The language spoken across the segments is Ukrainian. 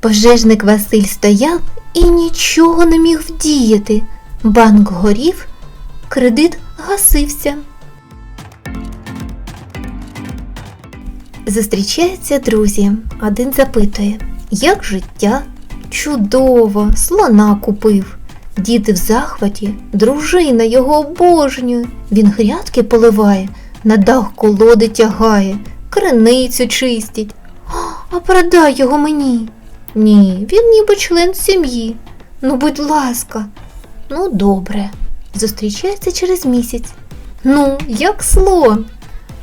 Пожежник Василь стояв і нічого не міг вдіяти. Банк горів, кредит гасився. Зустрічаються друзі. Один запитує, як життя? Чудово, слона купив. Діти в захваті, дружина його обожнює. Він грядки поливає, на дах колоди тягає, криницю чистить. «А, продай його мені. Ні, він ніби член сім'ї. Ну, будь ласка. Ну, добре. Зустрічається через місяць. Ну, як слон.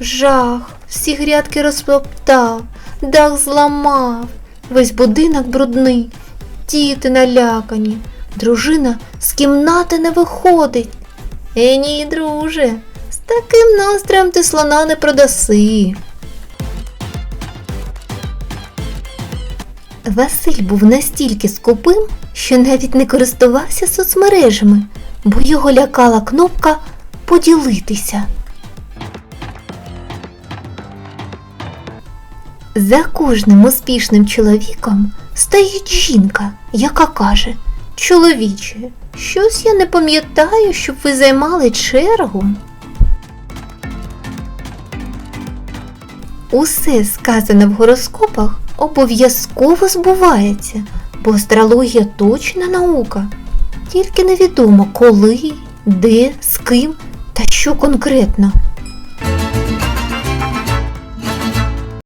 Жах, всі грядки розтоптав, дах зламав, весь будинок брудний, діти налякані, дружина з кімнати не виходить. Е, ні, друже, з таким настроєм ти слона не продаси. Василь був настільки скупим, що навіть не користувався соцмережами, бо його лякала кнопка поділитися. За кожним успішним чоловіком стоїть жінка, яка каже: Чоловіче, щось я не пам'ятаю, щоб ви займали чергу. Усе сказане в гороскопах обов'язково збувається, бо астрологія точна наука. Тільки невідомо коли, де, з ким та що конкретно.